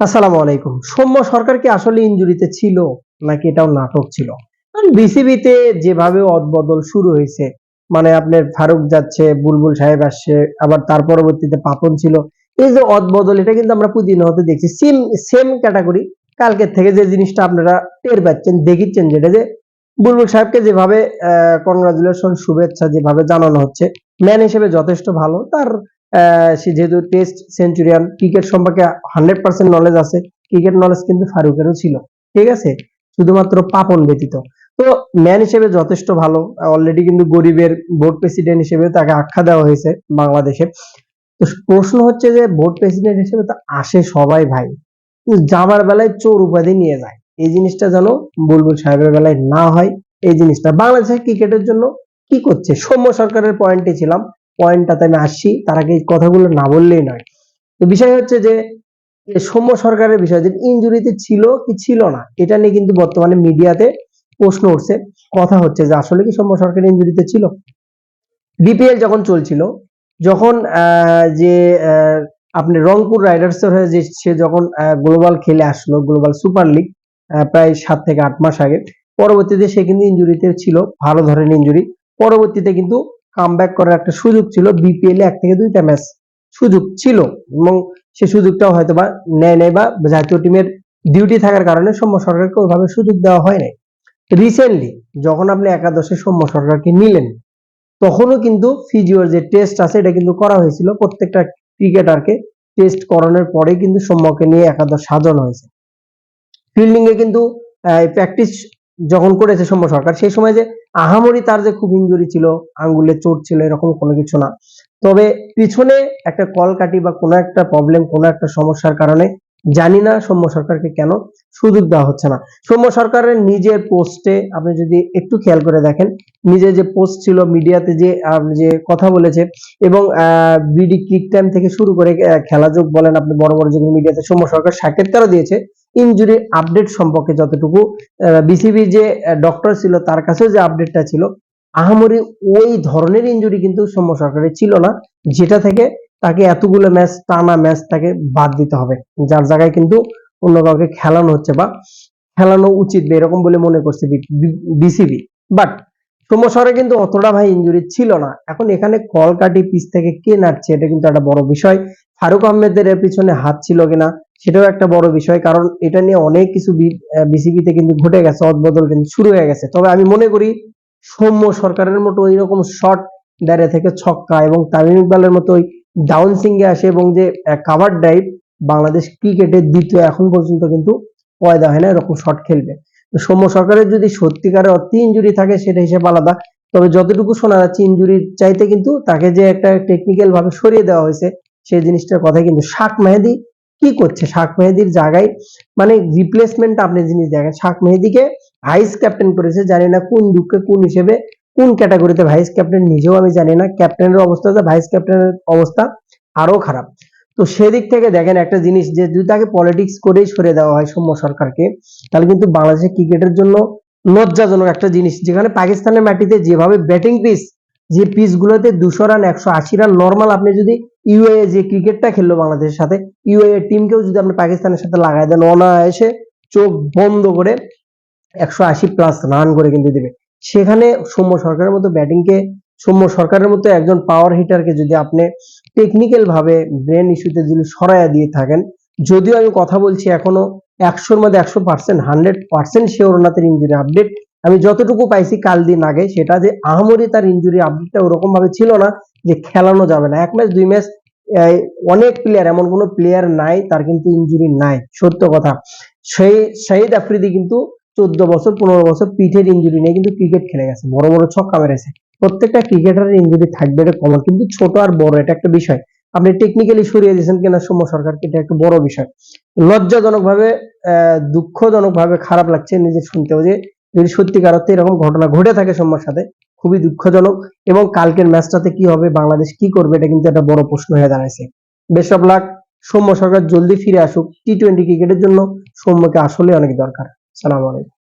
আসসালামু আলাইকুম। সৌম্য সরকার কি আসলে ইনজুরিতে ছিল নাকি এটাও নাটক ছিল? বিসিবিতে যেভাবে অদবদল শুরু হয়েছে মানে আপনার ফারুক যাচ্ছে, বুলবুল সাহেব আসছে, আবার তার পরবর্তীতে পাপন ছিল, এই যে অদবদল, এটা কিন্তু আমরা প্রতিনিয়ত দেখছি। সেম সেম ক্যাটাগরি কালকের থেকে যে জিনিসটা আপনারা টের পাচ্ছেন, দেখিচ্ছেন যেটা যে বুলবুল সাহেবকে যেভাবে কংগ্রাচুলেশন শুভেচ্ছা যেভাবে জানানো হচ্ছে ম্যান হিসেবে যথেষ্ট ভালো, তার সে যেহেতু টেস্ট সেঞ্চুরিয়ান ক্রিকেট সম্পর্কে হান্ড্রেড পার্সেন্ট নলেজ আছে। ক্রিকেট নলেজ কিন্তু ফারুকেরও ছিল। ঠিক আছে? শুধুমাত্র পাপন ব্যতীত। তো ম্যান হিসেবে যথেষ্ট ভালো। অলরেডি কিন্তু গরিবের বোর্ড প্রেসিডেন্ট হিসেবে তাকে আখ্যা দেওয়া হয়েছে বাংলাদেশে। তো প্রশ্ন হচ্ছে যে বোর্ড প্রেসিডেন্ট হিসেবে তো আসে সবাই ভাই। যাবার বেলায় চোর উপাধি নিয়ে যায়। এই জিনিসটা যেন বুলবুল সাহেবের বেলায় না হয়। এই জিনিসটা বাংলাদেশের ক্রিকেটের জন্য কি করছে? সৌম্য সরকারের পয়েন্টে ছিলাম। পয়েন্টটাতে আমি আসছি, তার আগে কথাগুলো না বললেই নয়। তো বিষয় হচ্ছে যে সৌম্য সরকারের বিষয়, যে ইনজুরিতে ছিল কি ছিল না, এটা নিয়ে কিন্তু বর্তমানে মিডিয়াতে প্রশ্ন উঠছে। কথা হচ্ছে যে, আসলে কি সৌম্য সরকার ইনজুরিতে ছিল? বিপিএল যখন চলছিল, যখন যে আপনি রংপুর রাইডার্স এর হয়ে যে, সে যখন গ্লোবাল খেলে আসলো গ্লোবাল সুপার লিগ প্রায় সাত থেকে আট মাস আগে, পরবর্তীতে সে কিন্তু ইঞ্জুরিতে ছিল, ভালো ধরনের ইনজুরি পরবর্তীতে কিন্তু কামব্যাক করার একটা সুযোগ ছিল বিপিএল এ এক থেকে দুইটা ম্যাচ সুযোগ ছিল এবং সে সুযোগটাও হয়তো বা নেয় নাই বা জাতীয় টিমের ডিউটি থাকার কারণে সৌম্য সরকারকে ওইভাবে সুযোগ দেওয়া হয় নাই। রিসেন্টলি যখন আপনি একাদশে সৌম্য সরকারকে নিলেন, তখনও কিন্তু ফিজিওর যে টেস্ট আছে, এটা কিন্তু করা হয়েছিল। প্রত্যেকটা ক্রিকেটারকে টেস্ট করানোর পরে কিন্তু সৌম্যকে নিয়ে একাদশ সাজানো হয়েছে। ফিল্ডিং এ কিন্তু প্র্যাকটিস যখন করেছে সৌম্য সরকার, সেই সময় যে আহামরি তার যে খুব ইনজুরি ছিল, আঙ্গুলে চোট ছিল, এরকম কোনো কিছু না। তবে পিছনে একটা কলকাটি বা কোনো একটা প্রবলেম কোনো একটা সমস্যার কারণে, জানি না সৌম্য সরকারকে কেন সুযোগ দেওয়া হচ্ছে না। সৌম্য সরকারের নিজের পোস্টে আপনি যদি একটু খেয়াল করে দেখেন, নিজের যে পোস্ট ছিল মিডিয়াতে যে যে কথা বলেছে এবং বিডি ক্রিক টাইম থেকে শুরু করে খেলাযোগ বলেন আপনি বড় বড় যেগুলো মিডিয়াতে সৌম্য সরকার সাক্ষাৎকারও দিয়েছে ইনজুরি আপডেট সম্পর্কে যতটুকু বিসিবি যে ডক্টর ছিল, তার কাছেও যে আপডেটটা ছিল, আহামরি ওই ধরনের ইনজুরি কিন্তু সৌম্য সরকারের ছিল না, যেটা থেকে তাকে এতগুলো ম্যাচ টানা ম্যাচ তাকে বাদ দিতে হবে। যার জায়গায় কিন্তু অন্য কাউকে খেলানো হচ্ছে বা খেলানো উচিত এরকম বলে মনে করছে বিসিবি বাট সৌম্য সরকার কিন্তু অতটা ভাই ইনজুরি ছিল না। এখন এখানে কলকাটি পিচ থেকে কে নাড়ছে, এটা কিন্তু একটা বড় বিষয়। ফারুক আহমেদের পিছনে হাত ছিল কিনা সেটাও একটা বড় বিষয়, কারণ এটা নিয়ে অনেক কিছু বিসিবিতে কিন্তু ঘটে গেছে, অদবদল কিন্তু শুরু হয়ে গেছে। তবে আমি মনে করি, সৌম্য সরকারের মতো এইরকম শর্ট দাঁড়িয়ে থেকে ছক্কা এবং তামিম ইকবালের মতো ওই ডাউন সিঙ্গে আসে এবং যে কাভার ড্রাইভ বাংলাদেশ ক্রিকেটের দ্বিতীয় এখন পর্যন্ত কিন্তু পয়দা হয় না, এরকম শট খেলবে। সৌম্য সরকারের যদি সত্যিকারের অতি ইঞ্জুরি থাকে, সেটা হিসেবে আলাদা। তবে যতটুকু শোনা যাচ্ছে ইঞ্জুরির চাইতে কিন্তু তাকে যে একটা টেকনিক্যাল ভাবে সরিয়ে দেওয়া হয়েছে, সেই জিনিসটার কথা কিন্তু শাক মেহেদি কি করছে? শাক মেহেদির জায়গায় মানে রিপ্লেসমেন্ট আপনি জিনিস দেখেন শাক মেহেদিকে ভাইস ক্যাপ্টেন করেছে, জানি না কোন দুঃখে, কোন হিসেবে, কোন ক্যাটাগরিতে ভাইস ক্যাপ্টেন নিজেও আমি জানি না ক্যাপ্টেনের অবস্থা ভাইস ক্যাপ্টেনের অবস্থা আরও খারাপ। তো সেদিক থেকে দেখেন একটা জিনিস যে যদি তাকে পলিটিক্স করেই সরে দেওয়া হয় সৌম্য সরকারকে, তাহলে কিন্তু বাংলাদেশের ক্রিকেটের জন্য লজ্জাজনক একটা জিনিস, যেখানে পাকিস্তানের মাটিতে যেভাবে ব্যাটিং পিচ যে পিচ গুলোতে দুশো রান একশো আশি রান নর্মাল আপনি যদি ইউএ যে ক্রিকেটটা খেললো বাংলাদেশের সাথে ইউএ টিমকেও যদি আপনি পাকিস্তানের সাথে লাগাই দেন, অনায়াসে চোখ বন্ধ করে একশো আশি প্লাস রান করে কিন্তু দিবে। সেখানে সৌম্য সরকারের মতো ব্যাটিংকে সৌম্য সরকারের মতো একজন পাওয়ার হিটারকে যদি আপনি টেকনিক্যাল ভাবে ব্রেন ইস্যুতে যদি সরাইয়া দিয়ে থাকেন, যদিও আমি কথা বলছি এখনও একশোর মধ্যে একশো পার্সেন্ট হান্ড্রেড পার্সেন্ট শিওর না তার ইঞ্জুরি আপডেট আমি যতটুকু পাইছি কাল দিন আগে, সেটা যে আহামরি তার ইঞ্জুরি আপডেটটা ওরকম ভাবে ছিল না যে খেলানো যাবে না। এক ম্যাচ, দুই ম্যাচ অনেক প্লেয়ার এমন কোনো প্লেয়ার নাই, তার কিন্তু ইঞ্জুরি নাই, সত্য কথা। সেই শাহিদ আফ্রিদি কিন্তু চোদ্দ বছর, পনেরো বছর পিঠের ইঞ্জুরি নিয়ে কিন্তু ক্রিকেট খেলে গেছে, বড় বড় ছক্কা মেরেছে। প্রত্যেকটা ক্রিকেটারের ইঞ্জুরি থাকবে এটা কমন কিন্তু ছোট আর বড়, এটা একটা বিষয়। আপনি টেকনিক্যালি সরিয়ে দিয়েছেন কিনা সৌম্য সরকারকে, এটা একটা বড় বিষয়। লজ্জাজনক ভাবে দুঃখজনক ভাবে খারাপ লাগছে নিজে শুনতেও যে যদি সত্যিকার অর্থে এরকম ঘটনা ঘটে থাকে সোমবার সাথে, খুবই দুঃখজনক। এবং কালকের ম্যাচটাতে কি হবে, বাংলাদেশ কি করবে, এটা কিন্তু একটা বড় প্রশ্ন হয়ে দাঁড়াইছে। বেশ অফ লাক সৌম্য সরকার জলদি ফিরে আসুক টি টোয়েন্টি ক্রিকেটের জন্য সৌম্যকে আসলে অনেক দরকার। সালাম আলাইকুম।